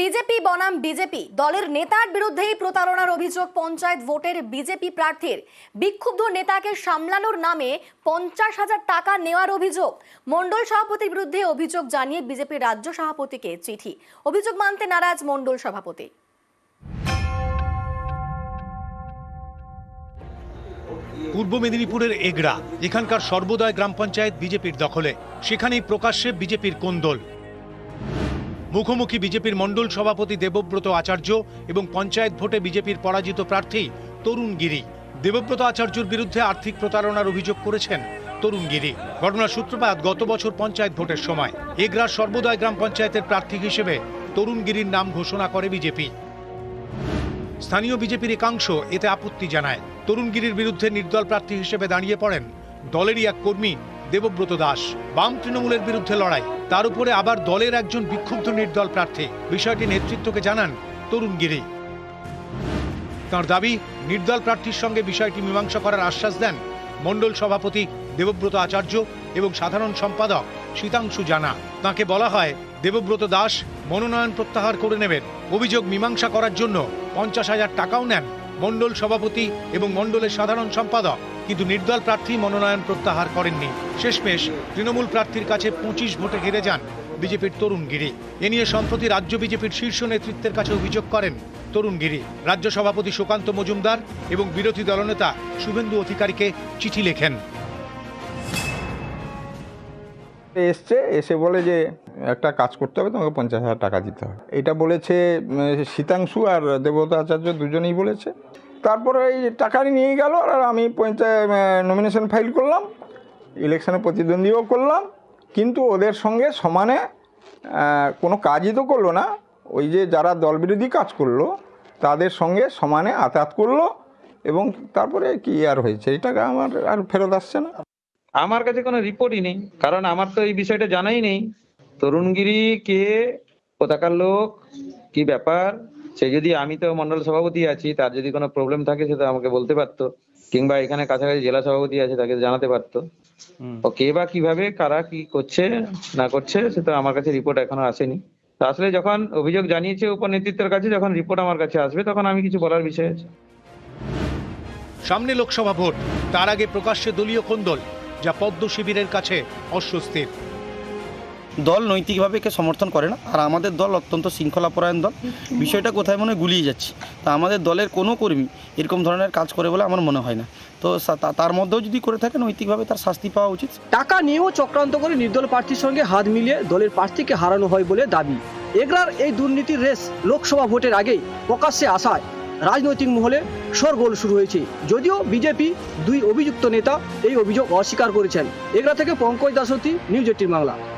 BJP বনাম BJP. দলের নেতার বিরুদ্ধেই প্রতারণার অভিযোগ পঞ্চায়েত ভোটের বিজেপি প্রার্থীর। বিক্ষুব্ধ নেতাকে সামলানোর নামে পঞ্চাশ হাজার টাকা নেওয়ার অভিযোগ। মণ্ডল সভাপতির বিরুদ্ধে অভিযোগ জানিয়ে বিজেপির রাজ্য সভাপতিকে চিঠি। অভিযোগ মানতে নারাজ মণ্ডল সভাপতি। পূর্ব মেদিনীপুরের এগড়া, এখানকার সর্বদয় গ্রাম পঞ্চায়েত বিজেপির দখলে। সেখানেই প্রকাশ্যে বিজেপির কোন্দল। মুখোমুখি বিজেপির মণ্ডল সভাপতি দেবব্রত আচার্য এবং পঞ্চায়েত ভোটে বিজেপির পরাজিত প্রার্থী তরুণ গিরি। দেবব্রত আচার্যর বিরুদ্ধে আর্থিক প্রতারণার অভিযোগ করেছেন তরুণ গিরি। ঘটনার সূত্রপাত গত বছর পঞ্চায়েত ভোটের সময়। এগরার সর্বদয় গ্রাম পঞ্চায়েতের প্রার্থী হিসেবে তরুণ গিরির নাম ঘোষণা করে বিজেপি। স্থানীয় বিজেপির একাংশ এতে আপত্তি জানায়। তরুণগিরির বিরুদ্ধে নির্দল প্রার্থী হিসেবে দাঁড়িয়ে পড়েন দলেরই এক কর্মী দেবব্রত দাস। বাম তৃণমূলের বিরুদ্ধে লড়াই। তার উপরে আবার দলের একজন বিক্ষুব্ধ নির্দল প্রার্থী। বিষয়টি নেতৃত্বকে জানান তরুণ গিরি। তাঁর দাবি, নির্দল প্রার্থীর সঙ্গে বিষয়টি মীমাংসা করার আশ্বাস দেন মণ্ডল সভাপতি দেবব্রত আচার্য এবং সাধারণ সম্পাদক শীতাংশু জানা। তাকে বলা হয়, দেবব্রত দাস মনোনয়ন প্রত্যাহার করে নেবেন। অভিযোগ মীমাংসা করার জন্য পঞ্চাশ হাজার টাকাও নেন। মণ্ডল সভাপতি এবং মণ্ডলের সাধারণ সম্পাদক। কিন্তু নির্দল প্রার্থী মনোনয়ন প্রত্যাহার করেননি। শেষমেশ তৃণমূল প্রার্থীর কাছে পঁচিশ ভোটে হেরে যান বিজেপির তরুণগিরি এ নিয়ে সম্প্রতি রাজ্য বিজেপির শীর্ষ নেতৃত্বের কাছে অভিযোগ করেন তরুণগিরি রাজ্য সভাপতি সুকান্ত মজুমদার এবং বিরোধী দলনেতা শুভেন্দু অধিকারীকে চিঠি লেখেন। এসছে, এসে বলে যে, একটা কাজ করতে হবে, তোমাকে পঞ্চাশ হাজার টাকা দিতে হবে। এটা বলেছে শীতাংশু আর দেবতা আচার্য দুজনেই বলেছে। তারপরে এই টাকাটি নিয়ে গেল, আর আমি পঞ্চায়েত নমিনেশন ফাইল করলাম ইলেকশনে প্রতিদ্বন্দ্বীও করলাম, কিন্তু ওদের সঙ্গে সমানে কোনো কাজই তো করল না। ওই যে যারা দলবিরোধী কাজ করল, তাদের সঙ্গে সমানে আতাত করল, এবং তারপরে কি আর হয়েছে? এই টাকা আমার আর ফেরত আসছে না। আমার কাছে কোনো রিপোর্টই নেই কারণ আমার তো এই বিষয়টা জানাই নেই। তরুণগিরি কে কোথাকার লোক কি ব্যাপার? সে যদি আমি তো মন্ডল সভাপতি আছি তার যদি কোনো প্রবলেম থাকে সে তো আমাকে বলতে পারতো। কিংবা এখানে কাছাকাছি জেলা সভাপতি আছে তাকে জানাতে পারতো। ও কে বা কীভাবে কারা কি করছে না করছে সে তো আমার কাছে রিপোর্ট এখনও আসেনি। তা আসলে যখন অভিযোগ জানিয়েছে উপর নেতৃত্বের কাছে যখন রিপোর্ট আমার কাছে আসবে তখন আমি কিছু বলার বিষয় আছে। সামনে লোকসভা ভোট তার আগে প্রকাশ্যে দলীয় কোন্দল। যা পদ্ম শিবিরের কাছে অস্বস্তির। দল নৈতিকভাবে কে সমর্থন করে না আর আমাদের দল অত্যন্ত শৃঙ্খলাপরায়ণ দল। বিষয়টা কোথায় মনে হয় গুলিয়ে যাচ্ছে। তা আমাদের দলের কোনো কর্মী এরকম ধরনের কাজ করে বলে আমার মনে হয় না। তো তার মধ্যেও যদি করে থাকে নৈতিকভাবে তার শাস্তি পাওয়া উচিত। টাকা নিয়েও চক্রান্ত করে নির্দল প্রার্থীর সঙ্গে হাত মিলিয়ে দলের প্রার্থীকে হারানো হয় বলে দাবি। এগরার এই দুর্নীতির রেস লোকসভা ভোটের আগেই প্রকাশ্যে আসায়। রাজনৈতিক মহলে শোরগোল শুরু হয়েছে। যদিও বিজেপি দুই অভিযুক্ত নেতা এই অভিযোগ অস্বীকার করেছেন। এগরা থেকে পঙ্কজ দাসতি নিউজ এইটিন বাংলা।